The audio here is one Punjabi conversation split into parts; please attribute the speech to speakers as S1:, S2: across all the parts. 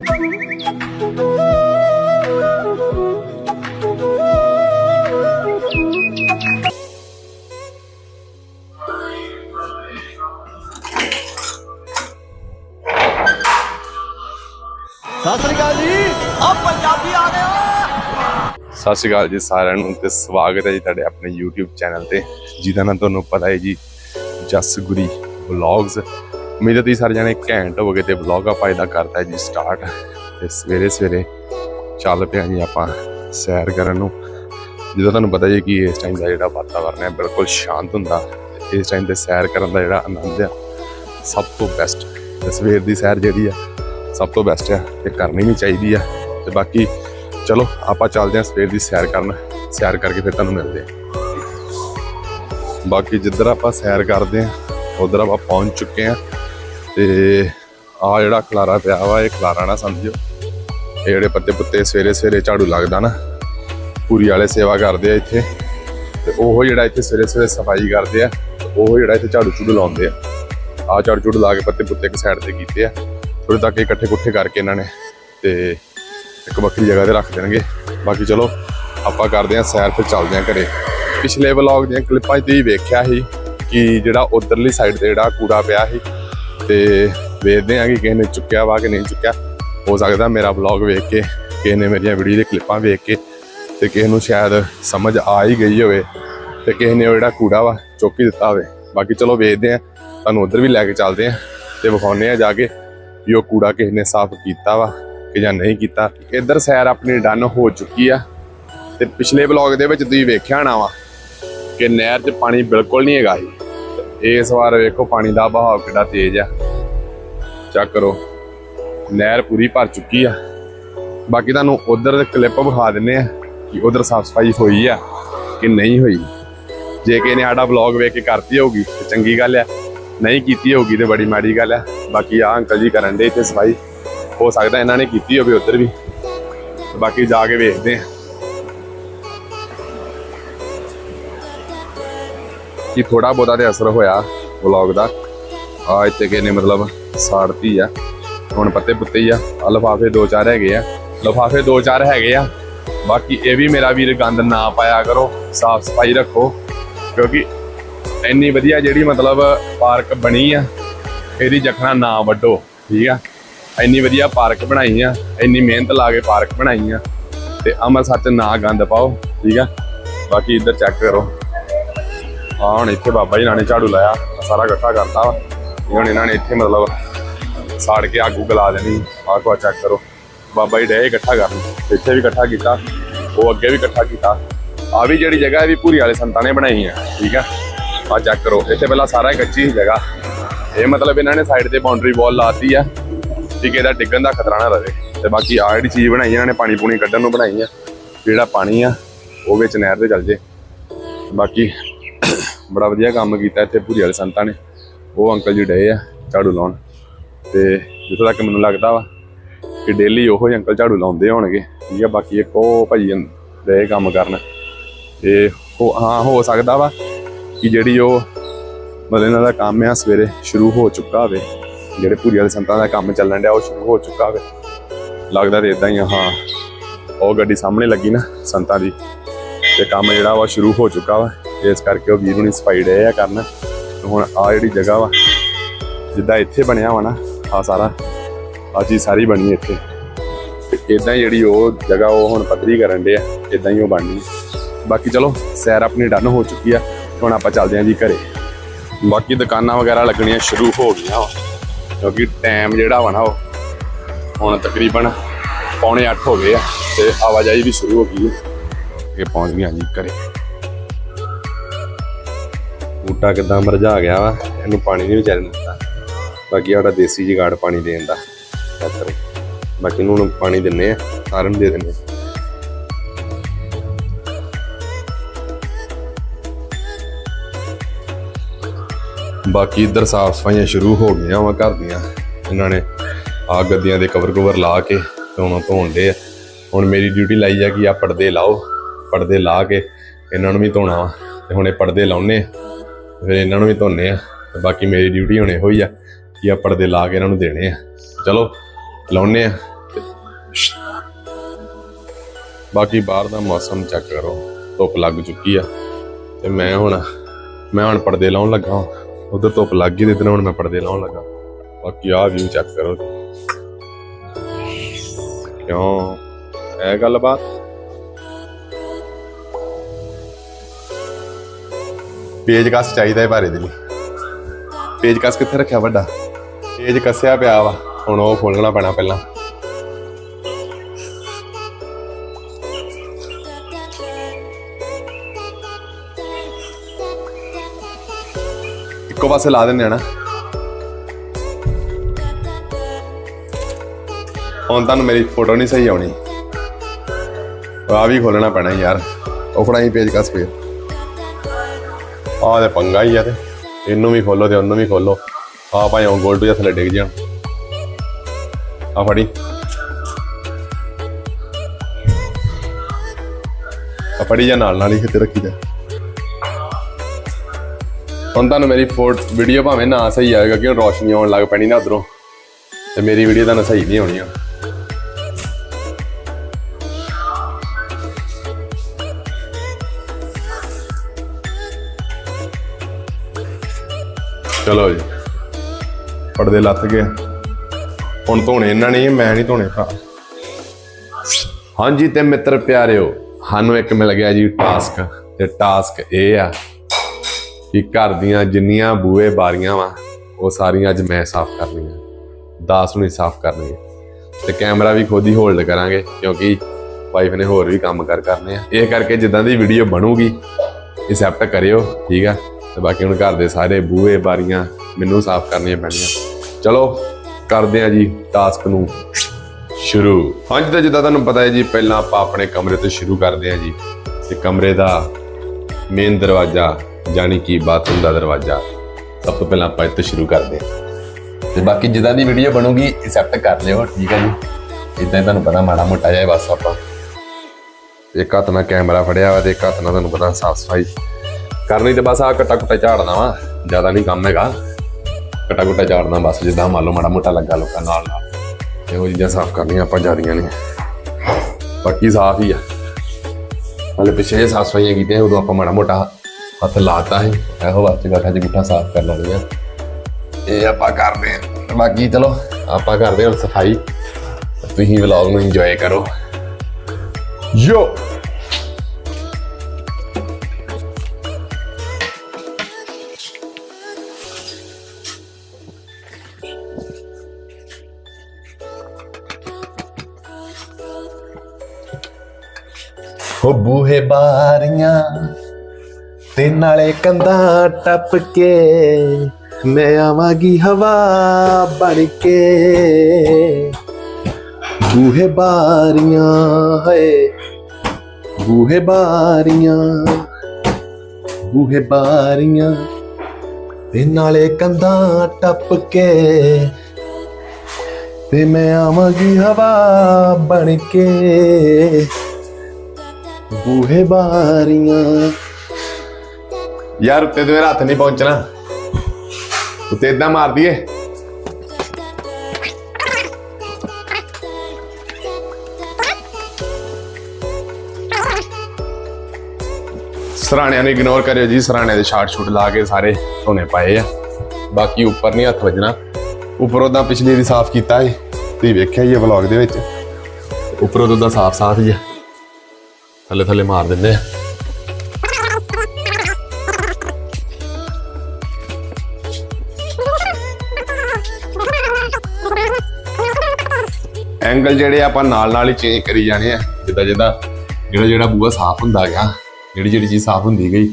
S1: ਸਤਿ ਸ੍ਰੀ ਅਕਾਲ ਜੀ। ਆ ਪੰਜਾਬੀ ਆ ਗਏ, ਓਏ।
S2: ਸਤਿ ਸ਼੍ਰੀ ਅਕਾਲ ਜੀ ਸਾਰਿਆਂ ਨੂੰ ਤੇ ਸਵਾਗਤ ਹੈ ਜੀ ਤੁਹਾਡੇ ਆਪਣੇ YouTube ਚੈਨਲ ਤੇ, ਜਿਹਦਾ ਨਾਮ ਤੁਹਾਨੂੰ ਪਤਾ ਹੈ ਜੀ ਜਸਗੁਰੀ ਵਲੌਗਸ। ਉਮੀਦ ਹੈ ਤੁਸੀਂ ਸਾਰੇ ਜਣੇ ਘੈਂਟ ਹੋਗੇ ਤੇ ਵਲੌਗ ਆਪਾਂ ਇਹਦਾ ਕਰਤਾ ਜੀ ਸਟਾਰਟ ਤੇ ਸਵੇਰੇ ਸਵੇਰੇ ਚੱਲ ਪਿਆ ਜੀ ਆਪਾਂ ਸੈਰ ਕਰਨ ਨੂੰ। ਜਦੋਂ ਤੁਹਾਨੂੰ ਪਤਾ ਜੀ ਕਿ ਇਸ ਟਾਈਮ ਦਾ ਜਿਹੜਾ ਵਾਤਾਵਰਨ ਹੈ ਬਿਲਕੁਲ ਸ਼ਾਂਤ ਹੁੰਦਾ, ਇਸ ਟਾਈਮ ਤੇ ਸੈਰ ਕਰਨ ਦਾ ਜਿਹੜਾ ਆਨੰਦ ਆ, ਸਭ ਤੋਂ ਬੈਸਟ ਤੇ ਸਵੇਰ ਦੀ ਸੈਰ ਜਿਹੜੀ ਆ, ਸਭ ਤੋਂ ਬੈਸਟ ਆ ਤੇ ਕਰਨੀ ਵੀ ਚਾਹੀਦੀ ਆ। ਤੇ ਬਾਕੀ ਚਲੋ, ਆਪਾਂ ਚੱਲਦੇ ਹਾਂ ਸਵੇਰ ਦੀ ਸੈਰ ਕਰਨ। ਸੈਰ ਕਰਕੇ ਫਿਰ ਤੁਹਾਨੂੰ ਮਿਲਦੇ ਹਾਂ। ਬਾਕੀ ਜਿੱਧਰ ਆਪਾਂ ਸੈਰ ਕਰਦੇ ਹਾਂ, ਉਧਰ ਆਪਾਂ ਪਹੁੰਚ ਚੁੱਕੇ ਹਾਂ। ਤੇ ਆ ਜਿਹੜਾ ਖਲਾਰਾ ਪਿਆ ਵਾ, ਇਹ ਖਲਾਰਾ ਨਾ ਸਮਝਿਓ। ਇਹ ਜਿਹੜੇ ਪੱਤੇ ਪੁੱਤੇ ਸਵੇਰੇ ਸਵੇਰੇ ਝਾੜੂ ਲੱਗਦਾ ਨਾ, ਪੂਰੀ ਵਾਲੇ ਸੇਵਾ ਕਰਦੇ ਆ ਇੱਥੇ। ਤੇ ਉਹ ਜਿਹੜਾ ਇੱਥੇ ਸਵੇਰੇ ਸਵੇਰੇ ਸਫ਼ਾਈ ਕਰਦੇ ਆ, ਉਹ ਜਿਹੜਾ ਇੱਥੇ ਝਾੜੂ ਝੂੜੂ ਲਾਉਂਦੇ ਆ। ਆ ਝਾੜੂ ਝੂੜੂ ਲਾ ਕੇ ਪੱਤੇ ਪੁੱਤੇ ਇੱਕ ਸਾਈਡ ਤੇ ਕੀਤੇ ਆ। ਥੋੜੇ ਤੱਕ ਇਕੱਠੇ ਕੁੱਠੇ ਕਰਕੇ ਇਹਨਾਂ ਨੇ ਤੇ ਇੱਕ ਵੱਖਰੀ ਜਗ੍ਹਾ ਤੇ ਰੱਖ ਦੇਣਗੇ। ਬਾਕੀ ਚਲੋ, ਆਪਾਂ ਕਰਦੇ ਹਾਂ ਸੈਰ ਫਿਰ ਚੱਲਦੇ ਹਾਂ ਘਰੇ। ਪਿਛਲੇ ਵਲੌਗ ਦੀਆਂ ਕਲਿੱਪਾਂ 'ਚ ਤੁਸੀਂ ਵੇਖਿਆ ਸੀ ਕਿ ਜਿਹੜਾ ਉਧਰਲੀ ਸਾਈਡ ਤੇ ਜਿਹੜਾ ਕੂੜਾ ਪਿਆ ਸੀ ਤੇ ਵੇਖਦੇ ਹਾਂ ਕਿ ਕਿਸੇ ਨੇ ਚੁੱਕਿਆ ਵਾ ਕਿ ਨਹੀਂ ਚੁੱਕਿਆ। ਹੋ ਸਕਦਾ ਮੇਰਾ ਵਲੌਗ ਵੇਖ ਕੇ ਕਿਸੇ ਨੇ ਮੇਰੀਆਂ ਵੀਡੀਓ ਦੇ ਕਲਿੱਪਾਂ ਵੇਖ ਕੇ ਤੇ ਕਿਸੇ ਨੂੰ ਸ਼ਾਇਦ ਸਮਝ ਆ ਹੀ ਗਈ ਹੋਵੇ ਤੇ ਕਿਸੇ ਨੇ ਉਹ ਜਿਹੜਾ ਕੂੜਾ ਵਾ ਚੁੱਕ ਹੀ ਦਿੱਤਾ ਹੋਵੇ। ਬਾਕੀ ਚਲੋ ਵੇਖਦੇ ਹਾਂ, ਤੁਹਾਨੂੰ ਉਧਰ ਵੀ ਲੈ ਕੇ ਚੱਲਦੇ ਹਾਂ ਤੇ ਵਿਖਾਉਂਦੇ ਹਾਂ ਜਾ ਕੇ ਵੀ ਉਹ ਕੂੜਾ ਕਿਸੇ ਨੇ ਸਾਫ਼ ਕੀਤਾ ਵਾ ਕਿ ਜਾਂ ਨਹੀਂ ਕੀਤਾ। ਇੱਧਰ ਸੈਰ ਆਪਣੀ ਡਨ ਹੋ ਚੁੱਕੀ ਆ ਤੇ ਪਿਛਲੇ ਵਲੌਗ ਦੇ ਵਿੱਚ ਤੁਸੀਂ ਵੇਖਿਆ ਹੋਣਾ ਵਾ ਕਿ ਨਹਿਰ 'ਚ ਪਾਣੀ ਬਿਲਕੁਲ ਨਹੀਂ ਹੈਗਾ ਸੀ। ਇਸ ਵਾਰ ਵੇਖੋ ਪਾਣੀ ਦਾ ਬਹਾਅ ਕਿੰਨਾ ਤੇਜ਼ ਆ। ਚੈੱਕ ਕਰੋ। ਨਹਿਰ ਪੂਰੀ ਭਰ ਚੁੱਕੀ ਆ। ਬਾਕੀ ਤੁਹਾਨੂੰ ਉਧਰ ਕਲਿੱਪ ਵਿਖਾ ਦਿੰਨੇ ਆ ਕਿ ਉਧਰ ਸਾਫ਼ ਸਫ਼ਾਈ ਹੋਈ ਆ ਕਿ ਨਹੀਂ ਹੋਈ। ਜੇ ਕਿਸੇ ਨੇ ਸਾਡਾ ਵਲੌਗ ਵੇਖ ਕੇ ਕਰਤੀ ਹੋਊਗੀ ਤੇ ਚੰਗੀ ਗੱਲ ਆ। ਨਹੀਂ ਕੀਤੀ ਹੋਊਗੀ ਤੇ ਬੜੀ ਮਾੜੀ ਗੱਲ ਆ। ਬਾਕੀ ਆ ਅੰਕਲ ਜੀ ਕਰਨ ਦੇ ਇੱਥੇ ਸਫ਼ਾਈ। ਹੋ ਸਕਦਾ ਇਹਨਾਂ ਨੇ ਕੀਤੀ ਹੋਵੇ ਉਧਰ ਵੀ। ਬਾਕੀ ਜਾ ਕੇ ਵੇਖਦੇ ਆ। ਕਿ ਥੋੜਾ ਬਹੁਤਾ ਤੇ ਅਸਰ ਹੋਇਆ ਵਲੌਗ ਦਾ। ਆ ਇੱਥੇ ਕਿਸੇ ਨੇ ਮਤਲਬ ਸਾੜਤੀ ਆ। ਹੁਣ ਪੱਤੇ ਪੁੱਤੇ ਹੀ ਆ। ਆ ਲਫਾਫੇ ਦੋ ਚਾਰ ਹੈਗੇ ਆ। ਲਫਾਫੇ ਦੋ ਚਾਰ ਹੈਗੇ ਆ। ਬਾਕੀ ਇਹ ਵੀ ਮੇਰਾ ਵੀਰ ਗੰਦ ਨਾ ਪਾਇਆ ਕਰੋ। ਸਾਫ਼ ਸਫ਼ਾਈ ਰੱਖੋ। ਕਿਉਂਕਿ ਇੰਨੀ ਵਧੀਆ ਜਿਹੜੀ ਮਤਲਬ ਪਾਰਕ ਬਣੀ ਆ, ਇਹਦੀ ਜਖਣਾ ਨਾ ਵੱਡੋ ਠੀਕ ਆ? ਇੰਨੀ ਵਧੀਆ ਪਾਰਕ ਬਣਾਈ ਆ। ਇੰਨੀ ਮਿਹਨਤ ਲਾ ਕੇ ਪਾਰਕ ਬਣਾਈ ਆ। ਤੇ ਅਮਰ ਸੱਚ ਨਾ ਗੰਦ ਪਾਓ। ਠੀਕ ਆ? ਬਾਕੀ ਇੱਧਰ ਚੈੱਕ ਕਰੋ। ਆ ਹੁਣ ਇੱਥੇ ਬਾਬਾ ਜੀ ਨਾਲ ਨੇ ਝਾੜੂ ਲਾਇਆ ਸਾਰਾ ਇਕੱਠਾ ਕਰਤਾ ਵਾ। ਹੁਣ ਇਹਨਾਂ ਨੇ ਇੱਥੇ ਮਤਲਬ ਸਾੜ ਕੇ ਆਗੂ ਗਲਾ ਦੇਣੀ, ਆਹ ਕੋ ਚੈੱਕ ਕਰੋ। ਬਾਬਾ ਜੀ ਡੇ ਇਕੱਠਾ ਕਰਨ, ਇੱਥੇ ਵੀ ਇਕੱਠਾ ਕੀਤਾ, ਉਹ ਅੱਗੇ ਵੀ ਇਕੱਠਾ ਕੀਤਾ। ਆ ਵੀ ਜਿਹੜੀ ਜਗ੍ਹਾ ਇਹ ਵੀ ਪੂਰੀ ਵਾਲੇ ਸੰਤਾਂ ਨੇ ਬਣਾਈ ਆ, ਠੀਕ ਆ? ਆ ਚੈੱਕ ਕਰੋ, ਇੱਥੇ ਪਹਿਲਾਂ ਸਾਰਾ ਹੀ ਕੱਚੀ ਸੀ ਜਗ੍ਹਾ। ਇਹ ਮਤਲਬ ਇਹਨਾਂ ਨੇ ਸਾਈਡ ਤੇ ਬਾਉਂਡਰੀ ਵਾਲ ਲਾਤੀ ਆ ਕਿ ਇਹਦਾ ਡਿੱਗਣ ਦਾ ਖਤਰਾ ਨਾ ਰਹੇ। ਤੇ ਬਾਕੀ ਆ ਜਿਹੜੀ ਚੀਜ਼ ਬਣਾਈ, ਇਹਨਾਂ ਨੇ ਪਾਣੀ ਪੂਣੀ ਕੱਢਣ ਨੂੰ ਬਣਾਈ ਆ, ਜਿਹੜਾ ਪਾਣੀ ਆ, ਉਹ ਵਿੱਚ ਨਹਿਰ ਤੇ ਚੱਲ ਜੇ। ਬਾਕੀ ਬੜਾ ਵਧੀਆ ਕੰਮ ਕੀਤਾ ਇੱਥੇ ਭੂਰੀ ਵਾਲੇ ਸੰਤਾਂ ਨੇ। ਉਹ ਅੰਕਲ ਜੀ ਡਏ ਆ ਝਾੜੂ ਲਾਉਣ। ਤੇ ਜਿੱਥੋਂ ਤੱਕ ਮੈਨੂੰ ਲੱਗਦਾ ਵਾ ਕਿ ਡੇਲੀ ਉਹ ਜਿਹੇ ਅੰਕਲ ਝਾੜੂ ਲਾਉਂਦੇ ਹੋਣਗੇ, ਠੀਕ ਆ, ਬਾਕੀ ਇੱਕ ਉਹ ਭਾਈ ਦੇ ਕੰਮ ਕਰਨ। ਤੇ ਉਹ ਹਾਂ, ਹੋ ਸਕਦਾ ਵਾ ਕਿ ਜਿਹੜੀ ਉਹ ਮਤਲਬ ਇਹਨਾਂ ਦਾ ਕੰਮ ਆ, ਸਵੇਰੇ ਸ਼ੁਰੂ ਹੋ ਚੁੱਕਾ ਹੋਵੇ, ਜਿਹੜੇ ਪੂਰੀ ਵਾਲੇ ਸੰਤਾਂ ਦਾ ਕੰਮ ਚੱਲਣ ਡਿਆ, ਉਹ ਸ਼ੁਰੂ ਹੋ ਚੁੱਕਾ ਹੋਵੇ। ਲੱਗਦਾ ਤੇ ਇਦਾਂ ਹੀ ਆ, ਹਾਂ, ਉਹ ਗੱਡੀ ਸਾਹਮਣੇ ਲੱਗੀ ਨਾ ਸੰਤਾਂ ਦੀ, ਤੇ ਕੰਮ ਜਿਹੜਾ ਵਾ ਸ਼ੁਰੂ ਹੋ ਚੁੱਕਾ ਵਾ। ਇਸ ਕਰਕੇ ਉਹ ਵੀਰ ਹੁਣੀ ਸਫ਼ਾਈ ਡੇ ਆ ਕਰਨ। ਤੇ ਹੁਣ ਆ ਜਿਹੜੀ ਜਗ੍ਹਾ ਵਾ, ਜਿੱਦਾਂ ਇੱਥੇ ਬਣਿਆ ਵਾ ਨਾ, ਆ ਸਾਰਾ, ਆ ਚੀਜ਼ ਸਾਰੀ ਬਣੀ ਇੱਥੇ। ਤੇ ਇਦਾਂ ਹੀ ਜਿਹੜੀ ਉਹ ਜਗ੍ਹਾ ਉਹ ਹੁਣ ਪੱਧਰੀ ਕਰਨ ਦੇ ਆ ਇਦਾਂ ਹੀ ਉਹ ਬਣਨੀ ਬਾਕੀ ਚਲੋ, ਸੈਰ ਆਪਣੀ ਡਨ ਹੋ ਚੁੱਕੀ ਆ, ਹੁਣ ਆਪਾਂ ਚੱਲਦੇ ਆਂ ਜੀ ਘਰੇ। ਬਾਕੀ ਦੁਕਾਨਾਂ ਵਗੈਰਾ ਲੱਗਣੀਆਂ ਸ਼ੁਰੂ ਹੋ ਗਈਆਂ ਵਾ, ਕਿਉਂਕਿ ਟਾਈਮ ਜਿਹੜਾ ਵਾ ਨਾ ਉਹ ਹੁਣ ਤਕਰੀਬਨ ਪੌਣੇ 8 ਹੋ ਗਏ ਆ, ਤੇ ਆਵਾਜਾਈ ਵੀ ਸ਼ੁਰੂ ਹੋ ਗਈ ਹੈ ਇਹ ਪਹੁੰਚ ਗਏ ਜੀ ਘਰੇ। ਬੂਟਾ ਕਿਦਾਂ ਮਰਝਾ ਗਿਆ ਵਾ, ਇਹਨੂੰ ਪਾਣੀ ਨਹੀਂ ਵਿਚਾਰੇ ਨੂੰ ਦਿੱਤਾ। ਬਾਕੀ ਸਾਡਾ ਦੇਸੀ ਜੁਗਾੜ ਪਾਣੀ ਦੇਣ ਦਾ ਖਾਤਰ ਬਾਕੀ ਨੂੰ ਹੁਣ ਪਾਣੀ ਦਿੰਨੇ ਆ, ਸਾਰਿਆਂ ਨੂੰ ਦੇ ਦਿੰਨੇ ਆ। ਬਾਕੀ ਇੱਧਰ ਸਾਫ਼ ਸਫਾਈਆਂ ਸ਼ੁਰੂ ਹੋ ਗਈਆਂ ਵਾ ਘਰ ਦੀਆਂ। ਇਹਨਾਂ ਨੇ ਆ ਗੱਦੀਆਂ ਦੇ ਕਵਰ ਕਵਰ ਲਾ ਕੇ ਧੋਣਾ ਧੋਣ ਦੇ ਆ। ਹੁਣ ਮੇਰੀ ਡਿਊਟੀ ਲਾਈ ਆ ਕਿ ਆ ਪਰਦੇ ਲਾਓ, ਪਰਦੇ ਲਾ ਕੇ ਇਹਨਾਂ ਨੂੰ ਵੀ ਧੋਣਾ ਵਾ। ਤੇ ਹੁਣ ਇਹ ਪਰਦੇ ਲਾਉਨੇ ਫਿਰ ਇਹਨਾਂ ਨੂੰ ਵੀ ਧੋਨੇ ਆ ਤੇ ਬਾਕੀ ਮੇਰੀ ਡਿਊਟੀ ਹੁਣ ਇਹੋ ਹੀ ਆ ਕਿ ਆ ਪਰਦੇ ਲਾ ਕੇ ਇਹਨਾਂ ਨੂੰ ਦੇਣੇ ਆ। ਚਲੋ, ਲਾਉਨੇ ਆ। ਬਾਕੀ ਬਾਹਰ ਦਾ ਮੌਸਮ ਚੈੱਕ ਕਰੋ। ਧੁੱਪ ਲੱਗ ਚੁੱਕੀ ਆ ਤੇ ਮੈਂ ਹੁਣ ਮੈਂ ਹੁਣ ਪਰਦੇ ਲਾਉਣ ਲੱਗਾ ਉਧਰ ਧੁੱਪ ਲੱਗ ਗਈ ਤੇ ਇਧਰ ਹੁਣ ਮੈਂ ਪਰਦੇ ਲਾਉਣ ਲੱਗਾ। ਬਾਕੀ ਆਹ ਵੀ ਚੈੱਕ ਕਰੋ। ਕਿਉਂ? ਇਹ ਗੱਲਬਾਤ ਪੇਜ ਕਸ ਚਾਹੀਦਾ ਹੈ ਭਾਰੇ ਦੇ ਲਈ। ਪੇਜ ਕਸ ਕਿੱਥੇ ਰੱਖਿਆ ਵੱਡਾ? ਪੇਜ ਕੱਸਿਆ ਪਿਆ ਵਾ। ਹੁਣ ਉਹ ਖੋਲਣਾ ਪੈਣਾ ਪਹਿਲਾਂ। ਇੱਕੋ ਪਾਸੇ ਲਾ ਦਿੰਦੇ ਆ ਨਾ। ਹੁਣ ਤੁਹਾਨੂੰ ਮੇਰੀ ਫੋਟੋ ਨਹੀਂ ਸਹੀ ਆਉਣੀ। ਆ ਵੀ ਖੋਲਣਾ ਪੈਣਾ ਯਾਰ। ਉਹ ਫੜਾਈ ਪੇਜ ਕਸ ਫੇਰ ਆਹ ਤੇ ਪੰਗਾ ਹੀ ਆ ਤੇ। ਇਹਨੂੰ ਵੀ ਖੋਲੋ ਤੇ ਉਹਨੂੰ ਵੀ ਖੋਲੋ। ਆ ਭਾਈ ਉਹ ਗੋਲਡੂ ਜਿਹਾ ਥੱਲੇ ਡਿੱਗ ਜਾਣ ਆ ਫੜੀ। ਆ ਫੜੀ ਜਾਂ ਨਾਲ ਨਾਲ ਹੀ ਕਿਤੇ ਰੱਖੀ ਜਾ ਹੁਣ ਤੁਹਾਨੂੰ ਮੇਰੀ ਫੋਟ ਵੀਡੀਓ ਭਾਵੇਂ ਨਾ ਸਹੀ ਆਏਗਾ, ਕਿਉਂ ਰੋਸ਼ਨੀ ਆਉਣ ਲੱਗ ਪੈਣੀ ਨਾ ਉਧਰੋਂ। ਤੇ ਮੇਰੀ ਵੀਡੀਓ ਤੁਹਾਨੂੰ ਸਹੀ ਨਹੀਂ ਹੋਣੀ ਆ। ਚਲੋ ਜੀ। ਪਰਦੇ ਲੱਥ ਗਏ। ਹੁਣ ਧੋਣੇ ਇਹਨਾਂ ਨੇ ਮੈਂ ਨਹੀਂ ਧੋਣੇ ਭਰਾ। ਹਾਂਜੀ ਤੇ ਮਿੱਤਰ ਪਿਆਰਿਓ, ਸਾਨੂੰ ਇੱਕ ਮਿਲ ਗਿਆ ਜੀ ਟਾਸਕ ਤੇ ਟਾਸਕ ਇਹ ਆ ਕਿ ਘਰ ਦੀਆਂ ਜਿੰਨੀਆਂ ਬੂਹੇ ਬਾਰੀਆਂ ਵਾ, ਉਹ ਸਾਰੀਆਂ ਅੱਜ ਮੈਂ ਸਾਫ਼ ਕਰਨੀਆਂ। 10 ਨੂੰ ਸਾਫ਼ ਕਰਨੀਆਂ ਤੇ ਕੈਮਰਾ ਵੀ ਖੁਦ ਹੀ ਹੋਲਡ ਕਰਾਂਗੇ, ਕਿਉਂਕਿ ਵਾਈਫ ਨੇ ਹੋਰ ਵੀ ਕੰਮ ਕਰ ਕਰਨੇ ਆ। ਇਹ ਕਰਕੇ ਜਿੱਦਾਂ ਦੀ ਵੀਡੀਓ ਬਣੂਗੀ ਐਕਸੈਪਟ ਕਰਿਓ, ਠੀਕ ਆ? ਤੇ ਬਾਕੀ ਹੁਣ ਘਰ ਦੇ ਸਾਰੇ ਬੂਹੇ ਬਾਰੀਆਂ ਮੈਨੂੰ ਸਾਫ਼ ਕਰਨੀਆਂ ਪੈਣੀਆਂ। ਚਲੋ, ਕਰਦੇ ਆ ਜੀ ਟਾਸਕ ਨੂੰ ਸ਼ੁਰੂ। ਹਾਂਜੀ ਤਾਂ ਜਿੱਦਾਂ ਤੁਹਾਨੂੰ ਪਤਾ ਹੈ ਜੀ, ਪਹਿਲਾਂ ਆਪਾਂ ਆਪਣੇ ਕਮਰੇ ਤੋਂ ਸ਼ੁਰੂ ਕਰਦੇ ਆ ਜੀ। ਤੇ ਕਮਰੇ ਦਾ ਮੇਨ ਦਰਵਾਜ਼ਾ ਯਾਨੀ ਕਿ ਬਾਥਰੂਮ ਦਾ ਦਰਵਾਜ਼ਾ, ਸਭ ਤੋਂ ਪਹਿਲਾਂ ਆਪਾਂ ਇੱਥੇ ਸ਼ੁਰੂ ਕਰਦੇ ਹਾਂ। ਤੇ ਬਾਕੀ ਜਿੱਦਾਂ ਦੀ ਵੀਡੀਓ ਬਣੂਗੀ ਐਕਸੈਪਟ ਕਰ ਲਿਓ, ਠੀਕ ਹੈ ਜੀ। ਇਦਾਂ ਤੁਹਾਨੂੰ ਪਤਾ ਮਾੜਾ ਮੋਟਾ ਜਾਏ ਬਸ ਆਪਾਂ। ਇੱਕ ਹੱਥ ਨਾਲ ਕੈਮਰਾ ਫੜਿਆ ਹੋਇਆ ਤੇ ਇੱਕ ਹੱਥ ਨਾਲ ਤੁਹਾਨੂੰ ਪਤਾ ਸਾਫ਼ ਸਫ਼ਾਈ ਕਰਨੀ ਤੇ ਬਸ ਆ ਕਟਾ ਕੁੱਟਾ ਝਾੜਨਾ ਵਾ। ਜ਼ਿਆਦਾ ਨਹੀਂ ਕੰਮ ਹੈਗਾ। ਕਟਾ ਕੁੱਟਾ ਝਾੜਨਾ, ਬਸ ਜਿੱਦਾਂ ਮੰਨ ਲਓ ਮਾੜਾ ਮੋਟਾ ਲੱਗਾ ਲੋਕਾਂ ਨਾਲ ਨਾਲ। ਇਹੋ ਚੀਜ਼ਾਂ ਸਾਫ਼ ਕਰਨੀਆਂ ਆਪਾਂ ਜ਼ਿਆਦੀਆਂ ਨਹੀਂ ਬਾਕੀ ਸਾਫ਼ ਹੀ ਆ। ਹਲੇ ਪਿੱਛੇ ਜੇ ਸਾਫ਼ ਸਫਾਈਆਂ ਕੀਤੀਆਂ, ਉਦੋਂ ਆਪਾਂ ਮਾੜਾ ਮੋਟਾ ਹੱਥ ਲਾਤਾ ਹੈ ਇਹੋ ਵਾਸਤੇ ਗੱਠਾ ਚ ਗੁੱਠਾ ਸਾਫ਼ ਕਰ ਲੈਣੀ ਆ। ਇਹ ਆਪਾਂ ਕਰਦੇ ਹਾਂ ਬਾਕੀ ਚਲੋ, ਆਪਾਂ ਕਰਦੇ ਹਾਂ ਸਫ਼ਾਈ। ਤੁਸੀਂ ਵਲੌਗ ਨੂੰ ਇੰਜੋਏ ਕਰੋ। ਯੋ! ਬੂਹੇ ਬਾਰੀਆਂ ਤੇ ਨਾਲੇ ਕੰਧਾਂ ਟੱਪ ਕੇ ਮੈਂ ਆਵਾਂਗੀ ਹਵਾ ਬਣ ਕੇ। ਬੂਹੇ ਬਾਰੀਆਂ ਹੈ ਬੂਹੇ ਬਾਰੀਆਂ ਬੂਹੇ ਬਾਰੀਆਂ ਤੇ ਨਾਲੇ ਕੰਧਾਂ ਟੱਪ ਕੇ ਤੇ ਮੈਂ ਆਵਾਂਗੀ ਹਵਾ ਬਣ ਕੇ। ਬੂਹੇ ਬਾਰੀਆਂ। ਯਾਰ, ਉੱਤੇ ਤੇ ਮੇਰਾ ਹੱਥ ਨਹੀਂ ਪਹੁੰਚਣਾ। ਉੱਤੇ ਇਦਾਂ ਮਾਰ ਦਈਏ। ਸਰਾਣਿਆਂ ਨੂੰ ਇਗਨੋਰ ਕਰਿਓ ਜੀ। ਸਰਾਣਿਆਂ ਦੇ ਸ਼ਾਰਟ ਸ਼ੂਟ ਲਾ ਕੇ ਸਾਰੇ ਧੋਨੇ ਪਏ ਆ। ਬਾਕੀ ਉੱਪਰ ਨਹੀਂ ਹੱਥ ਵੱਜਣਾ। ਉੱਪਰੋਂ ਦਾ ਪਿਛਲੀ ਦੀ ਸਾਫ਼ ਕੀਤਾ ਏ ਤੁਸੀਂ ਵੇਖਿਆ ਹੀ ਇਹ ਵਲੌਗ ਦੇ ਵਿੱਚ। ਉੱਪਰੋਂ ਤੋਂ ਸਾਫ਼ ਸਾਫ਼ ਹੀ ਆ। ਥੱਲੇ ਥੱਲੇ ਮਾਰ ਦਿੰਦੇ ਆ। ਐਂਗਲ ਜਿਹੜੇ ਆਪਾਂ ਨਾਲ ਨਾਲ ਹੀ ਚੇਂਜ ਕਰੀ ਜਾਣੇ ਆ, ਜਿੱਦਾਂ ਜਿੱਦਾਂ ਜਿਹੜਾ ਜਿਹੜਾ ਬੂਆ ਸਾਫ਼ ਹੁੰਦਾ ਗਿਆ, ਜਿਹੜੀ ਜਿਹੜੀ ਚੀਜ਼ ਸਾਫ਼ ਹੁੰਦੀ ਗਈ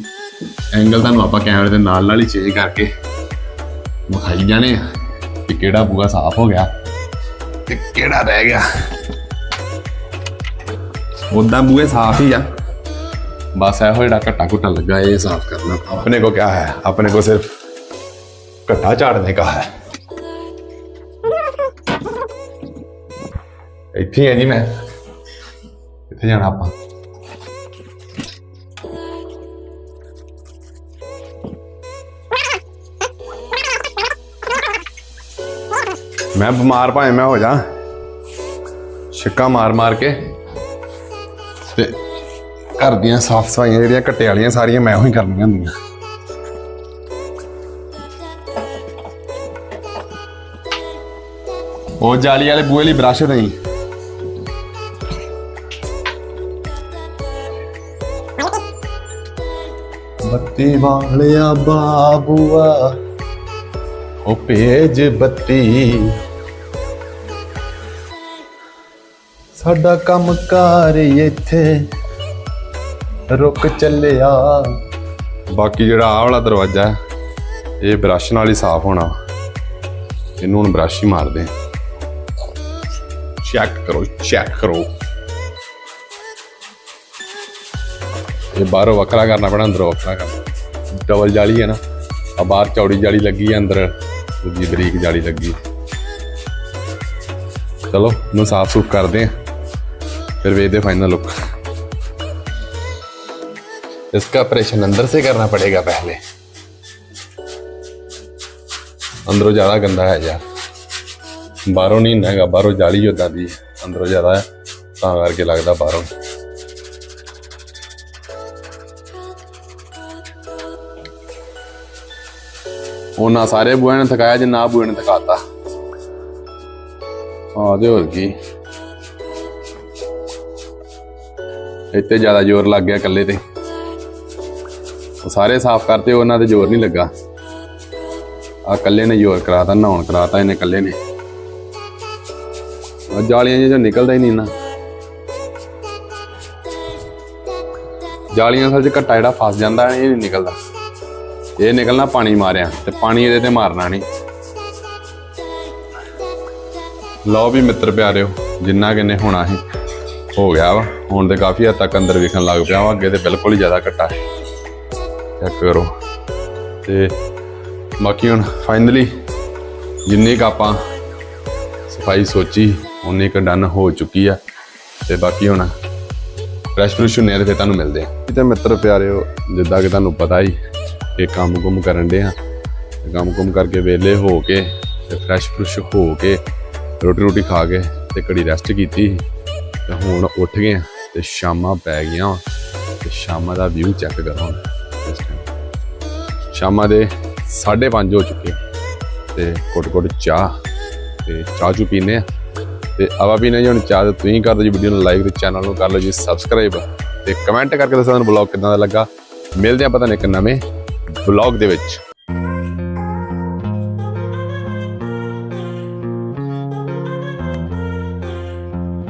S2: ਐਂਗਲ ਤੁਹਾਨੂੰ ਆਪਾਂ ਕੈਮਰੇ ਦੇ ਨਾਲ ਨਾਲ ਹੀ ਚੇਂਜ ਕਰਕੇ ਵਿਖਾਈ ਜਾਣੇ ਆ ਕਿ ਕਿਹੜਾ ਬੂਆ ਸਾਫ਼ ਹੋ ਗਿਆ ਤੇ ਕਿਹੜਾ ਰਹਿ ਗਿਆ। ਉਦਾਂ ਬੂਏ ਸਾਫ਼ ਹੀ ਆ ਬਸ ਇਹੋ ਜਿਹੜਾ ਘੱਟਾ ਘੁੱਟਾ ਲੱਗਾ ਇਹ ਸਾਫ਼ ਕਰਨਾ अपने को क्या है अपने को सिर्फ ਘੱਟਾ ਝਾੜਨੇ का है ਇੱਥੇ ਆ ਜੀ ਮੈਂ ਕਿੱਥੇ ਜਾਣਾ ਆਪਾਂ ਮੈਂ ਬਿਮਾਰ ਭਾਵੇਂ ਮੈਂ ਹੋ ਜਾ ਛਿੱਕਾ ਮਾਰ ਮਾਰ ਕੇ ਤੇ ਘਰ ਦੀਆਂ ਸਾਫ਼ ਸਫਾਈਆਂ ਜਿਹੜੀਆਂ ਘੱਟੇ ਵਾਲੀਆਂ ਸਾਰੀਆਂ ਮੈਂ ਹੀ ਕਰਨੀਆਂ ਹੁੰਦੀਆਂ। ਉਹ ਜਾਲੀ ਵਾਲੇ ਬੂਹੇ ਲਈ ਬ੍ਰਸ਼ ਨਹੀਂ। ਬੱਤੀ ਵਾਲਿਆ ਬਾਬੂਆ, ਉਹ ਭੇਜ ਬੱਤੀ। ਸਾਡਾ ਕੰਮ ਕਾਰ ਇੱਥੇ। ਰੁਕ ਚੱਲਿਆ। ਬਾਕੀ ਜਿਹੜਾ ਆਹ ਵਾਲਾ ਦਰਵਾਜ਼ਾ ਹੈ, ਇਹ ਬ੍ਰਸ਼ ਨਾਲ ਹੀ ਸਾਫ਼ ਹੋਣਾ। ਇਹਨੂੰ ਹੁਣ ਬ੍ਰਸ਼ ਹੀ ਮਾਰਦੇ ਚੈੱਕ ਕਰੋ ਚੈੱਕ ਕਰੋ। ਇਹ ਬਾਹਰੋਂ ਵੱਖਰਾ ਕਰਨਾ ਪੈਣਾ, ਅੰਦਰੋਂ ਵੱਖਰਾ ਕਰਨਾ। ਡਬਲ ਜਾਲੀ ਹੈ ਨਾ। ਆ ਬਾਹਰ ਚੌੜੀ ਜਾਲੀ ਲੱਗੀ ਹੈ, ਅੰਦਰ ਦੂਜੀ ਬਰੀਕ ਜਾਲੀ ਲੱਗੀ ਚਲੋ ਨੂੰ ਸਾਫ਼ ਸੁਥ ਕਰਦੇ हैं फिर वे दे फाइनल लुक इसका ऑपरेशन अंदर से करना पड़ेगा पहले अंदरों ज्यादा गंदा है यार ਬਾਹਰੋਂ ਨਹੀਂ ਇੰਨਾ ਹੈਗਾ ਬਾਹਰੋਂ ਜਾਲੀ ਉਦਾਂ ਦੀ ਹੈ, ਅੰਦਰੋਂ ਜ਼ਿਆਦਾ ਹੈ ਤਾਂ ਕਰਕੇ ਲੱਗਦਾ ਬਾਹਰੋਂ ਉਹਨਾਂ ਸਾਰੇ ਬੂਹੇ ਨੇ ਥਕਾਇਆ ਜਿੰਨਾ ਬੂਹੇ ਨੇ ਥਕਾਤਾ ਆ ਤੇ ਹੋਰ ਕੀ ਇੱਥੇ ਜ਼ਿਆਦਾ ਜ਼ੋਰ ਲੱਗ ਗਿਆ ਇਕੱਲੇ ਤੇ। ਸਾਰੇ ਸਾਫ਼ ਕਰਤੇ, ਉਹਨਾਂ ਤੇ ਜ਼ੋਰ ਨਹੀਂ ਲੱਗਾ। ਆ ਇਕੱਲੇ ਨੇ ਜ਼ੋਰ ਕਰਾਤਾ, ਨਹਾਉਣ ਕਰਾਤਾ, ਇਹਨੇ ਇਕੱਲੇ ਨੇ। ਜਾਲੀਆਂ ਜਿਹਾ ਨਿਕਲਦਾ ਹੀ ਨਹੀਂ ਨਾ ਜਾਲੀਆਂ ਸੱਚ ਘੱਟਾ ਜਿਹੜਾ ਫਸ ਜਾਂਦਾ, ਇਹ ਨਹੀਂ ਨਿਕਲਦਾ। ਇਹ ਨਿਕਲਣਾ ਪਾਣੀ ਮਾਰਿਆ, ਤੇ ਪਾਣੀ ਇਹਦੇ ਤੇ ਮਾਰਨਾ ਨਹੀਂ। ਲਓ ਵੀ ਮਿੱਤਰ ਪਿਆਰਿਓ, ਜਿੰਨਾ ਕਿਨੇ ਹੋਣਾ ਸੀ। ਹੋ ਗਿਆ ਵਾ। ਹੁਣ ਤੇ ਕਾਫੀ ਹੱਦ ਤੱਕ ਅੰਦਰ ਵਿਖਣ ਲੱਗ ਪਿਆ ਵਾ, ਅੱਗੇ ਤੇ ਬਿਲਕੁਲ ਹੀ ਜ਼ਿਆਦਾ ਘਟਾ ਹੈ। ਚੈੱਕ ਕਰੋ। ਤੇ ਬਾਕੀ ਹੁਣ ਫਾਈਨਲੀ ਜਿੰਨੀ ਕੁ ਆਪਾਂ ਸਫ਼ਾਈ ਸੋਚੀ ਉਨੀ ਕੁ ਡਨ ਹੋ ਚੁੱਕੀ ਆ। ਤੇ ਬਾਕੀ ਹੁਣ ਫਰੈਸ਼ ਫਰੂਸ਼ ਹੁੰਨੇ ਆ ਤੇ ਫਿਰ ਤੁਹਾਨੂੰ ਮਿਲਦੇ ਆ। ਤੇ ਮਿੱਤਰ ਪਿਆਰਿਓ ਜਿੱਦਾਂ ਕਿ ਤੁਹਾਨੂੰ ਪਤਾ ਹੀ ਕਿ ਕੰਮ ਕੁਮ ਕਰਨ ਦੇ ਆ। ਕੰਮ ਕੁਮ ਕਰਕੇ ਵਿਹਲੇ ਹੋ ਕੇ ਤੇ ਫਰੈਸ਼ ਫਰੂਸ਼ ਹੋ ਕੇ ਰੋਟੀ ਰੋਟੀ ਖਾ ਕੇ ਤੇ ਘੜੀ ਰੈਸਟ ਕੀਤੀ। ਤੇ ਹੁਣ ਉੱਠ ਗਏ ਆ ਤੇ ਸ਼ਾਮਾਂ ਪੈ ਗਈਆਂ ਵਾਂ ਤੇ ਸ਼ਾਮਾਂ ਦਾ ਵਿਊ ਚੈੱਕ ਕਰੋ ਇਸ time। ਸ਼ਾਮਾਂ ਦੇ 5:30 ਹੋ ਚੁੱਕੇ ਤੇ ਕੁੱਟ ਕੁੱਟ ਚਾਹ ਤੇ ਚਾਹ ਚੂ ਪੀਨੇ ਆ। ਤੇ ਆਵਾ ਪੀਨੇ ਜੀ, ਹੁਣ ਚਾਹ ਤੇ ਤੁਸੀਂ ਕਰ ਦਿਓ ਜੀ ਵੀਡੀਓ ਨੂੰ ਲਾਈਕ ਤੇ ਚੈਨਲ ਨੂੰ ਕਰ ਲਓ ਜੀ ਸਬਸਕ੍ਰਾਈਬ ਤੇ ਕਮੈਂਟ ਕਰਕੇ ਦੱਸੋ ਤੁਹਾਨੂੰ ਬਲੌਗ ਕਿਦਾਂ ਦਾ ਲੱਗਾ। ਮਿਲਦੇ ਆ ਪਤਾ ਨਹੀਂ ਇੱਕ ਨਵੇਂ ਬਲੌਗ ਦੇ ਵਿੱਚ।